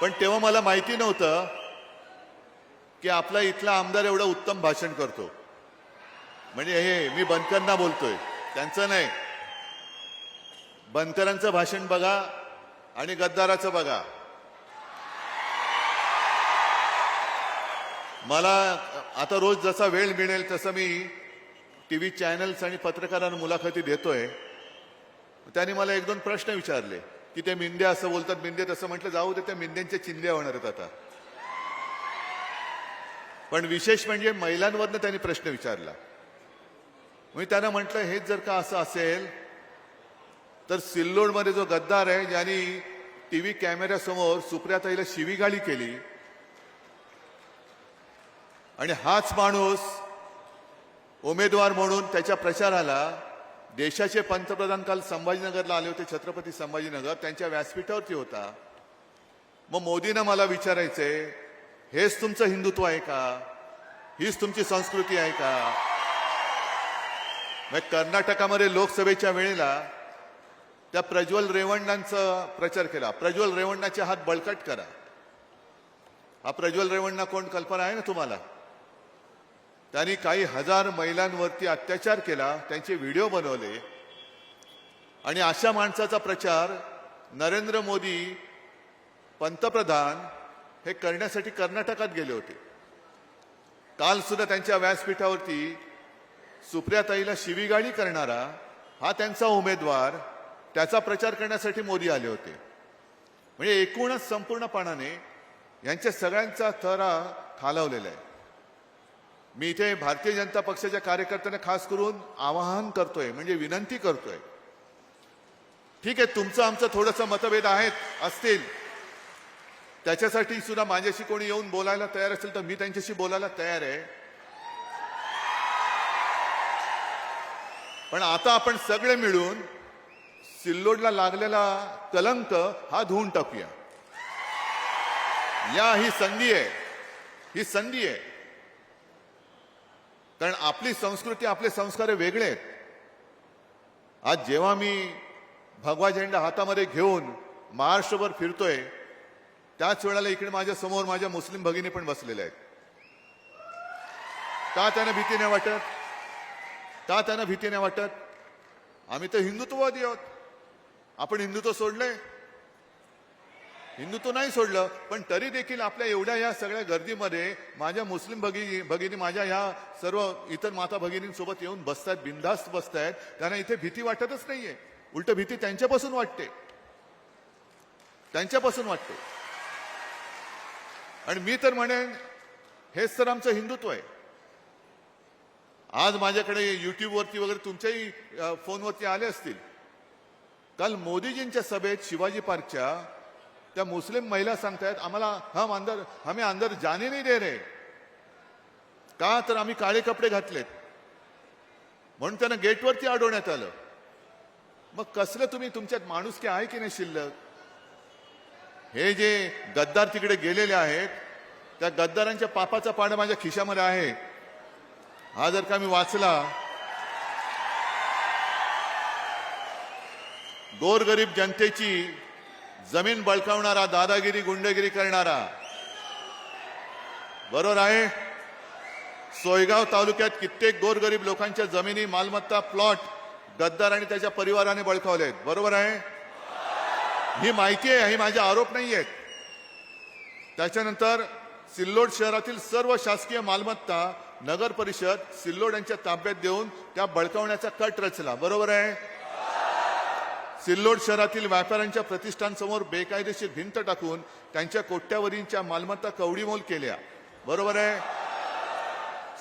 पण तेव्हा मला माहिती नव्हतं की आपला इथला आमदार एवढं उत्तम भाषण करतो. म्हणजे हे मी बनकरांना बोलतोय. त्यांचं नाही. बनकरांचं भाषण बघा आणि गद्दाराचं बघा. मला आता रोज जसा वेळ मिळेल तसं मी टी व्ही चॅनल्स आणि पत्रकारांना मुलाखती देतोय. त्यांनी मला एक दोन प्रश्न विचारले. की ते मिंद्या असं बोलतात मिंदे तसं म्हटलं जाऊ दे त्या मिंद्यांच्या चिंध्या होणार आहेत आता. पण विशेष म्हणजे महिलांवरनं त्यांनी प्रश्न विचारला. मी त्यांना म्हटलं हेच जर का असं असेल तर सिल्लोडमध्ये जो गद्दार आहे ज्यांनी टी व्ही कॅमेऱ्यासमोर सुप्रियाताईला शिवीगाळी केली आणि हाच माणूस उमेदवार म्हणून त्याच्या प्रचाराला देशाचे पंतप्रधान काल संभाजीनगरला आले होते छत्रपती संभाजीनगर. त्यांच्या व्यासपीठावरती होता. मग मोदींना मला विचारायचंय हेच तुमचं हिंदुत्व आहे का? हीच तुमची संस्कृती आहे का? मग कर्नाटकामध्ये लोकसभेच्या वेळेला त्या प्रज्वल रेवण्णांचा प्रचार केला. प्रज्वल रेवण्णाचे हात बळकट करा. हा प्रज्वल रेवण्णा कोण? कल्पना आहे ना तुम्हाला? त्यांनी काही हजार महिलांवरती अत्याचार केला त्यांचे व्हिडिओ बनवले. आणि अशा माणसाचा प्रचार नरेंद्र मोदी पंतप्रधान हे करण्यासाठी कर्नाटकात गेले होते. काल सुद्धा त्यांच्या व्यासपीठावरती सुप्रियाताईला शिवीगाळी करणारा हा त्यांचा उमेदवार त्याचा प्रचार करण्यासाठी मोदी आले होते. म्हणजे एकूणच संपूर्णपणाने यांच्या सगळ्यांचा थरा खालावलेला आहे. मी इथे भारतीय जनता पक्षाच्या कार्यकर्त्यांना खास करून आवाहन करतोय म्हणजे विनंती करतोय. ठीक आहे तुमचं आमचं थोडंसं मतभेद आहेत असतील. त्याच्यासाठी सुद्धा माझ्याशी कोणी येऊन बोलायला तयार असेल तर मी त्यांच्याशी बोलायला तयार आहे. पण आता आपण सगळे मिळून सिल्लोडला लागलेला कलंक हा धुवून टाकूया. या ही संधी आहे ही संधी आहे. कारण आपली संस्कृती आपले संस्कार वेगळे आहेत. आज जेव्हा मी भगवा झेंडा हातामध्ये घेऊन महाराष्ट्रभर फिरतोय त्याच वेळेला इकडे माझ्यासमोर माझ्या मुस्लिम भगिनी पण बसलेल्या आहेत. का त्यांना भीती नाही वाटत? का त्यांना भीती नाही वाटत? आम्ही तर हिंदुत्ववादी आहोत. आपण हिंदुत्व सोडलंय? हिंदुत्व नाही सोडलं पण तरी देखील आपल्या एवढ्या या सगळ्या गर्दीमध्ये माझ्या मुस्लिम भगिनी भगिनी माझ्या ह्या सर्व इतर माता भगिनींसोबत येऊन बसतायत बिनधास्त बसतायत. त्यांना इथे भीती वाटतच नाहीये. उलट भीती त्यांच्यापासून वाटते. त्यांच्यापासून वाटते. आणि मी तर म्हणेन हेच तर आमचं हिंदुत्व आहे. आज माझ्याकडे युट्यूबवरती वगैरे तुमच्याही फोनवरती आले असतील. काल मोदीजींच्या सभेत शिवाजी पार्कच्या त्या मुस्लिम महिला सांगतायत आम्हाला हम अंदर हमें अंदर जाने नाही दे रे का तर आम्ही काळे कपडे घातलेत. म्हणून त्यांना गेटवरती अडवण्यात आलं. मग कसलं तुम्ही तुमच्यात माणुसकी आहे की नाही शिल्लक? हे जे गद्दार तिकडे गेलेले आहेत त्या गद्दारांच्या पापाचा पाडा माझ्या खिशामध्ये आहे. हा जर का मी वाचला गोरगरीब जनतेची जमीन बळकावणारा दादागिरी गुंडगिरी करणारा. बरोबर आहे? सोयगाव तालुक्यात कित्येक गोरगरीब लोकांच्या जमिनी मालमत्ता प्लॉट गद्दार आणि त्याच्या परिवाराने बळकावले आहेत बरोबर आहे? ही माहिती आहे ही माझे आरोप नाही आहेत त्याच्यानंतर सिल्लोड शहरातील सर्व शासकीय मालमत्ता नगर परिषद सिल्लोड यांच्या ताब्यात देऊन त्या बळकावण्याचा कट रचला. बरोबर आहे? सिल्लोड शहरातील व्यापाऱ्यांच्या प्रतिष्ठानसमोर बेकायदेशीर भिंत टाकून त्यांच्या कोट्यावरींच्या मालमत्ता कवडीमोल केल्या. बरोबर आहे?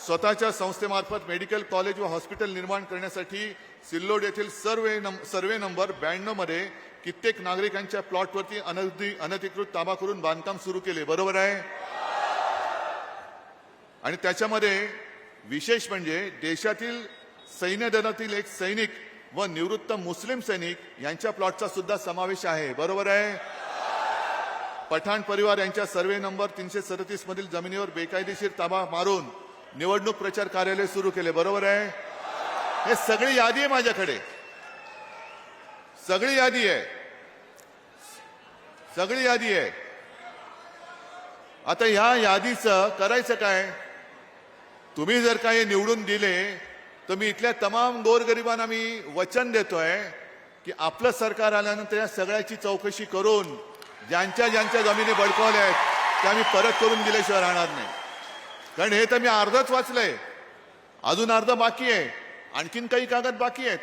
स्वतःच्या संस्थेमार्फत मेडिकल कॉलेज व हॉस्पिटल निर्माण करण्यासाठी सिल्लोड येथील सर्वे नंब सर्वे नंबर ब्याण्णवमध्ये कित्येक नागरिकांच्या प्लॉटवरती अनधि अनधिकृत ताबा करून बांधकाम सुरू केले. बरोबर आहे? आणि त्याच्यामध्ये विशेष म्हणजे देशातील सैन्य दलातील एक सैनिक व निवृत्त मुस्लिम सैनिक यांच्या प्लॉटचा सुद्धा समावेश आहे. बरोबर आहे? पठाण परिवार यांच्या सर्वे नंबर तीनशे सदतीस मधील जमिनीवर बेकायदेशीर ताबा मारून निवडणूक प्रचार कार्यालय सुरू केले. बरोबर आहे? हे सगळी यादी आहे माझ्याकडे. सगळी यादी आहे. सगळी यादी आहे. आता ह्या यादीचं करायचं काय? तुम्ही जर काही निवडून दिले तर मी इथल्या तमाम गोरगरिबांना मी वचन देतोय की आपलं सरकार आल्यानंतर या सगळ्याची चौकशी करून ज्यांच्या ज्यांच्या जमिनी बडकावल्या आहेत त्या मी परत करून दिल्याशिवाय राहणार नाही. कारण हे तर मी अर्धच वाचलंय. अजून अर्ध बाकी आहे. आणखीन काही कागद बाकी आहेत.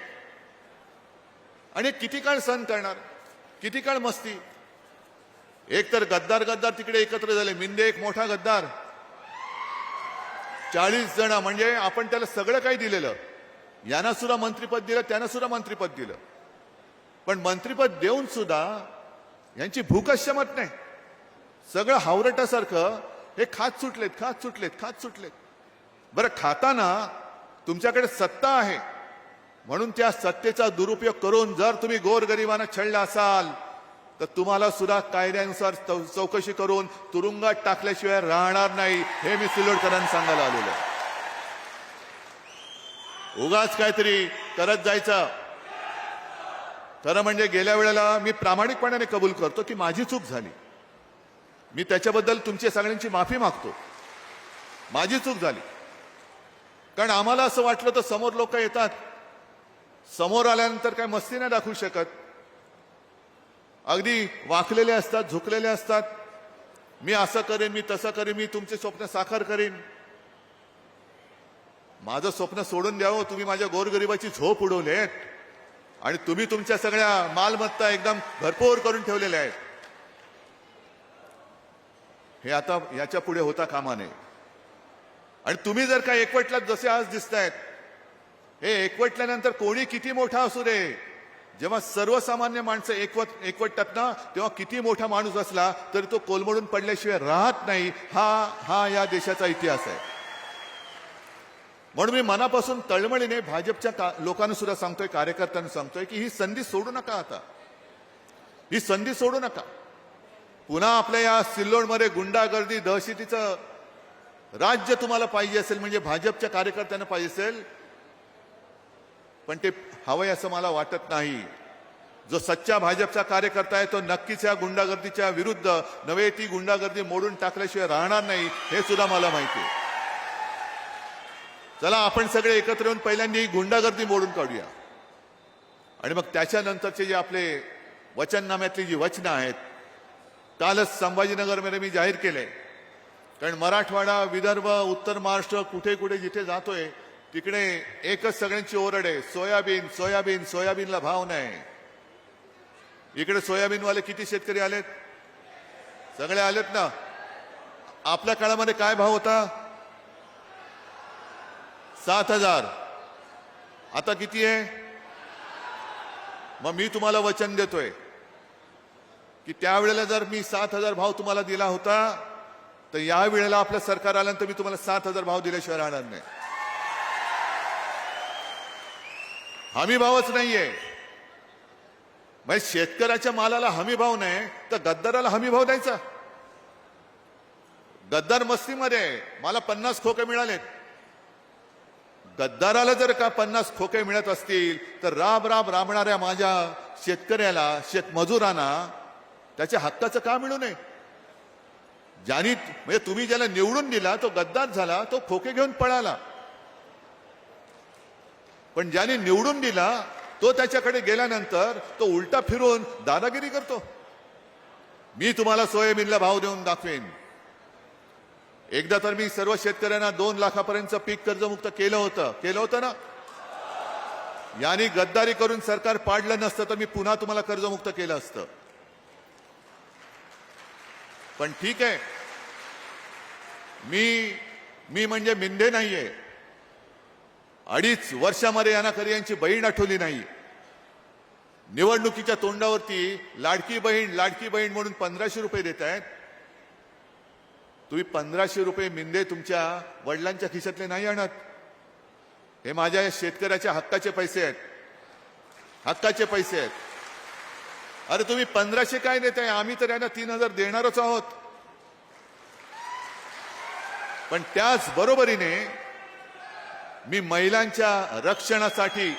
आणि किती काळ सहन करणार? किती काळ मस्ती? एक तर गद्दार गद्दार तिकडे एकत्र झाले. मिंदे एक मोठा गद्दार. चाळीस जण म्हणजे आपण त्याला सगळं काही दिलेलं. यांना सुद्धा मंत्रीपद दिलं त्यांना सुद्धा मंत्रीपद दिलं. पण मंत्रीपद देऊन सुद्धा यांची भूक शमत नाही. सगळं हावरटासारखं हे खात सुटलेत खात सुटलेत खात सुटलेत. बरं खाताना तुमच्याकडे सत्ता आहे. म्हणून त्या सत्तेचा दुरुपयोग करून जर तुम्ही गोरगरिबांना छळला असाल तर तुम्हाला सुद्धा कायद्यानुसार चौ- चौकशी करून तुरुंगात टाकल्याशिवाय राहणार नाही हे मी सिल्लोडकरांना सांगायला आलेलो आहे. उगाच काहीतरी करत जायचं. खरं म्हणजे गेल्या वेळेला मी प्रामाणिकपणाने कबूल करतो की माझी चूक झाली. मी त्याच्याबद्दल तुमची सगळ्यांची माफी मागतो. माझी चूक झाली. कारण आम्हाला असं वाटलं तर समोर लोक येतात. समोर आल्यानंतर काय मस्ती नाही दाखवू शकत. अगदी वाकलेले असतात झुकलेले असतात. मी असं करेन मी तसं करेन मी तुमचे स्वप्न साकार करेन. माझं स्वप्न सोडून द्यावं तुम्ही माझ्या गोरगरिबाची झोप उडवलेत आणि तुम्ही तुमच्या सगळ्या मालमत्ता एकदम भरपूर करून ठेवलेल्या आहेत. हे आता याच्यापुढे होता कामा नये. आणि तुम्ही जर का एकवटलात जसे आज दिसत आहेत हे एकवटल्यानंतर कोणी किती मोठा असू दे? जेव्हा सर्वसामान्य माणसं एकवट एकवटतात ना तेव्हा किती मोठा माणूस असला तरी तो कोलमडून पडल्याशिवाय राहत नाही. हा हा या देशाचा इतिहास आहे. म्हणून मी मनापासून तळमळीने भाजपच्या का- लोकांना सुद्धा सांगतोय कार्यकर्त्यांना सांगतोय की ही संधी सोडू नका आता. ही संधी सोडू नका. पुन्हा आपल्या या सिल्लोडमध्ये गुंडागर्दी दहशतीचं राज्य तुम्हाला पाहिजे असेल म्हणजे भाजपच्या कार्यकर्त्यांना पाहिजे असेल पण ते हवंय असं मला वाटत नाही. जो सच्चा भाजपचा कार्यकर्ता आहे तो नक्कीच या गुंडागर्दीच्या विरुद्ध नव्हे ती गुंडागर्दी मोडून टाकल्याशिवाय राहणार नाही हे सुद्धा मला माहिती आहे. चला आपण सगळे एकत्र येऊन पहिल्यांदा ही गुंडागर्दी मोडून काढूया. आणि मग त्याच्यानंतरचे जे आपले वचननाम्यातली जी वचनं आहेत कालच संभाजीनगरमध्ये मी जाहीर केले कारण मराठवाडा विदर्भ उत्तर महाराष्ट्र कुठे कुठे जिथे जातोय तिकडे एकच सगळ्यांची ओरड आहे सोयाबीन सोयाबीन सोयाबीनला भाव नाही. इकडे सोयाबीनवाले किती शेतकरी आलेत? सगळे आलेत ना? आपल्या काळामध्ये काय भाव होता? सात हजार. आता किती आहे? मग मी तुम्हाला वचन देतोय की त्यावेळेला जर मी सात हजार भाव तुम्हाला दिला होता तर या वेळेला आपलं सरकार आल्यानंतर मी तुम्हाला सात हजार भाव दिल्याशिवाय राहणार नाही. हमी भावच नाहीये. म्हणजे शेतकऱ्याच्या मालाला हमी भाव नाही तर गद्दाराला हमी भाव द्यायचा. गद्दार मस्तीमध्ये आहे. मला पन्नास खोके मिळालेत. गद्दाराला जर का पन्नास खोके मिळत असतील तर राब राब राबणाऱ्या माझ्या शेतकऱ्याला शेतमजुरांना त्याच्या हक्काचं का मिळू नये? ज्यानी म्हणजे तुम्ही ज्याला निवडून दिला तो गद्दार झाला तो खोके घेऊन पळाला. पण ज्याने निवडून दिला तो त्याच्याकडे गेल्यानंतर तो उलटा फिरून दादागिरी करतो. मी तुम्हाला सोयाबीनला भाव देऊन दाखवेन. एकदा तर मी सर्व शेतकऱ्यांना दोन लाखापर्यंत पीक कर्जमुक्त केलं होतं. केलं होतं ना? यांनी गद्दारी करून सरकार पाडलं नसतं तर मी पुन्हा तुम्हाला कर्जमुक्त केलं असतं. पण ठीक आहे. मी मी म्हणजे मिंदे नाहीये. अडीच वर्षामध्ये यांना कधी यांची बहीण आठवली नाही. निवडणुकीच्या तोंडावरती लाडकी बहीण लाडकी बहीण म्हणून पंधराशे रुपये देत आहेत. तुम्ही पंधराशे रुपये मिंदे तुमच्या वडिलांच्या खिशातले नाही आणत. हे माझ्या या शेतकऱ्याच्या हक्काचे पैसे आहेत. हक्काचे पैसे आहेत. अरे तुम्ही पंधराशे काय देताय आम्ही तर यांना तीन हजार देणारच आहोत. पण त्याच बरोबरीने मी महिलांच्या रक्षणासाठी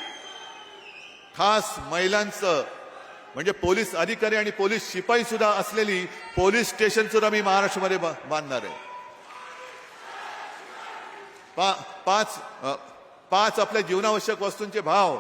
खास महिलांचं म्हणजे पोलीस अधिकारी आणि पोलीस शिपाई सुद्धा असलेली पोलीस स्टेशन सुद्धा मी महाराष्ट्रामध्ये बांधणार आहे. पा, पाच पाच आपल्या जीवनावश्यक वस्तूंचे भाव.